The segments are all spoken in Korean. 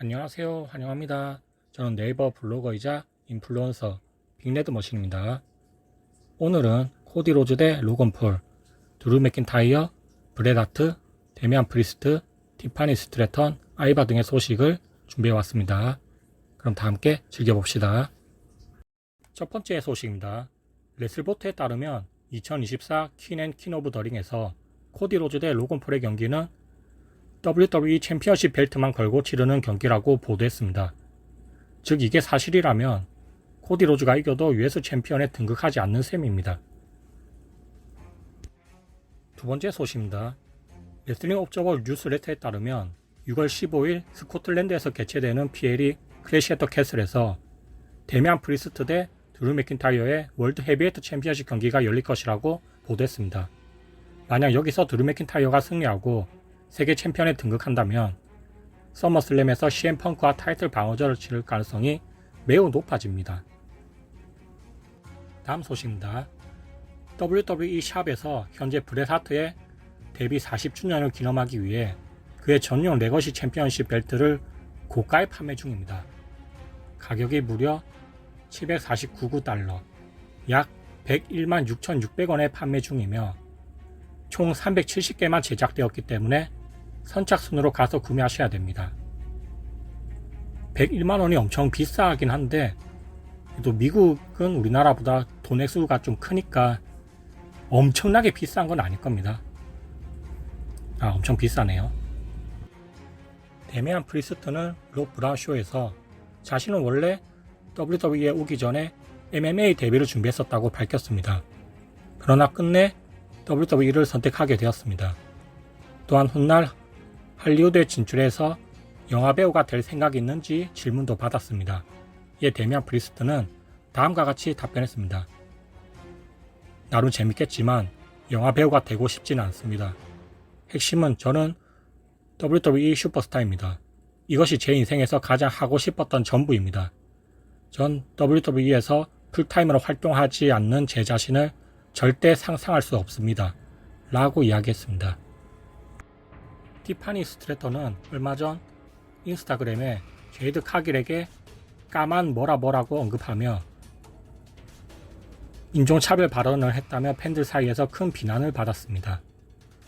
안녕하세요. 환영합니다. 저는 네이버 블로거이자 인플루언서 빅레드 머신입니다. 오늘은 코디 로즈 대 로건 폴, 드루 맥킨타이어, 브레다트, 데미안 프리스트, 티파니 스트레턴, 아이바 등의 소식을 준비해 왔습니다. 그럼 다 함께 즐겨봅시다. 첫 번째 소식입니다. 레슬보트에 따르면 2024 퀸앤 퀸 오브 더링에서 코디 로즈 대 로건 폴의 경기는 WWE 챔피언십 벨트만 걸고 치르는 경기라고 보도했습니다. 즉 이게 사실이라면 코디 로즈가 이겨도 US 챔피언에 등극하지 않는 셈입니다. 두 번째 소식입니다. 레슬링 옵저버 뉴스레터에 따르면 6월 15일 스코틀랜드에서 개최되는 PLE 크래시 애터 캐슬에서 데미안 프리스트 대 드루 맥킨타이어의 월드 헤비웨이트 챔피언십 경기가 열릴 것이라고 보도했습니다. 만약 여기서 드루 맥킨타이어가 승리하고 세계 챔피언에 등극한다면 서머슬램에서 CM 펑크와 타이틀 방어전을 치를 가능성이 매우 높아집니다. 다음 소식입니다. WWE 샵에서 현재 브렛 하트의 데뷔 40주년을 기념하기 위해 그의 전용 레거시 챔피언십 벨트를 고가에 판매 중입니다. 가격이 무려 749달러, 약 101만 6,600원에 판매 중이며 총 370개만 제작되었기 때문에 선착순으로 가서 구매하셔야 됩니다. 101만 원이 엄청 비싸긴 한데 또 미국은 우리나라보다 돈 액수가 좀 크니까 엄청나게 비싼 건 아닐 겁니다. 아, 엄청 비싸네요. 데미안 프리스트는 록 브라운 쇼에서 자신은 원래 WWE에 오기 전에 MMA 데뷔를 준비했었다고 밝혔습니다. 그러나 끝내 WWE를 선택하게 되었습니다. 또한 훗날 할리우드에 진출해서 영화배우가 될 생각이 있는지 질문도 받았습니다. 이에 데미안 프리스트는 다음과 같이 답변했습니다. 나름 재밌겠지만 영화배우가 되고 싶지는 않습니다. 핵심은 저는 WWE 슈퍼스타입니다. 이것이 제 인생에서 가장 하고 싶었던 전부입니다. 전 WWE에서 풀타임으로 활동하지 않는 제 자신을 절대 상상할 수 없습니다. 라고 이야기했습니다. 티파니 스트레터는 얼마 전 인스타그램에 제이드 카길에게 까만 뭐라 뭐라고 언급하며 인종차별 발언을 했다며 팬들 사이에서 큰 비난을 받았습니다.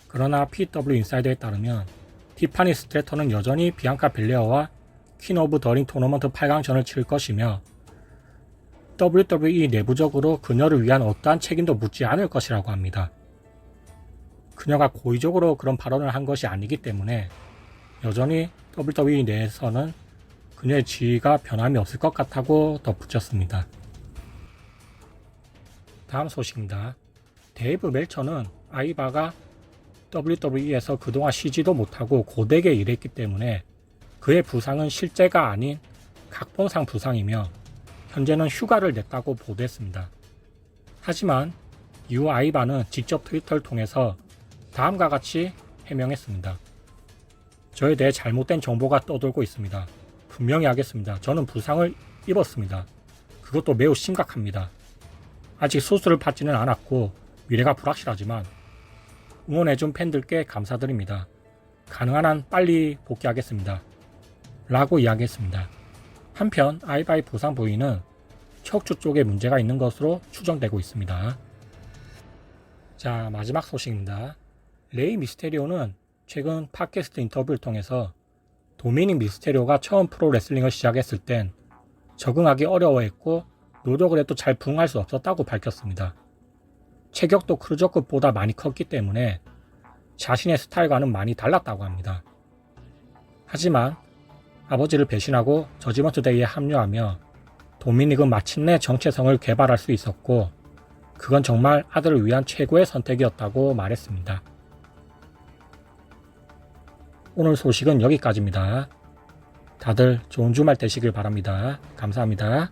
그러나 PW 인사이드에 따르면 티파니 스트레터는 여전히 비앙카 벨레어와 퀸 오브 더링 토너먼트 8강전을 칠 것이며 WWE 내부적으로 그녀를 위한 어떠한 책임도 묻지 않을 것이라고 합니다. 그녀가 고의적으로 그런 발언을 한 것이 아니기 때문에 여전히 WWE 내에서는 그녀의 지위가 변함이 없을 것 같다고 덧붙였습니다. 다음 소식입니다. 데이브 멜처는 아이바가 WWE에서 그동안 쉬지도 못하고 고되게 일했기 때문에 그의 부상은 실제가 아닌 각본상 부상이며 현재는 휴가를 냈다고 보도했습니다. 하지만 이후 아이바는 직접 트위터를 통해서 다음과 같이 해명했습니다. 저에 대해 잘못된 정보가 떠돌고 있습니다. 분명히 하겠습니다. 저는 부상을 입었습니다. 그것도 매우 심각합니다. 아직 수술을 받지는 않았고 미래가 불확실하지만 응원해준 팬들께 감사드립니다. 가능한 한 빨리 복귀하겠습니다. 라고 이야기했습니다. 한편 아이바이 부상 부위는 척추 쪽에 문제가 있는 것으로 추정되고 있습니다. 자 마지막 소식입니다. 레이 미스테리오는 최근 팟캐스트 인터뷰를 통해서 도미닉 미스테리오가 처음 프로레슬링을 시작했을 땐 적응하기 어려워했고 노력을 해도 잘 부응할 수 없었다고 밝혔습니다. 체격도 크루저급보다 많이 컸기 때문에 자신의 스타일과는 많이 달랐다고 합니다. 하지만 아버지를 배신하고 저지먼트 데이에 합류하며 도미닉은 마침내 정체성을 개발할 수 있었고 그건 정말 아들을 위한 최고의 선택이었다고 말했습니다. 오늘 소식은 여기까지입니다. 다들 좋은 주말 되시길 바랍니다. 감사합니다.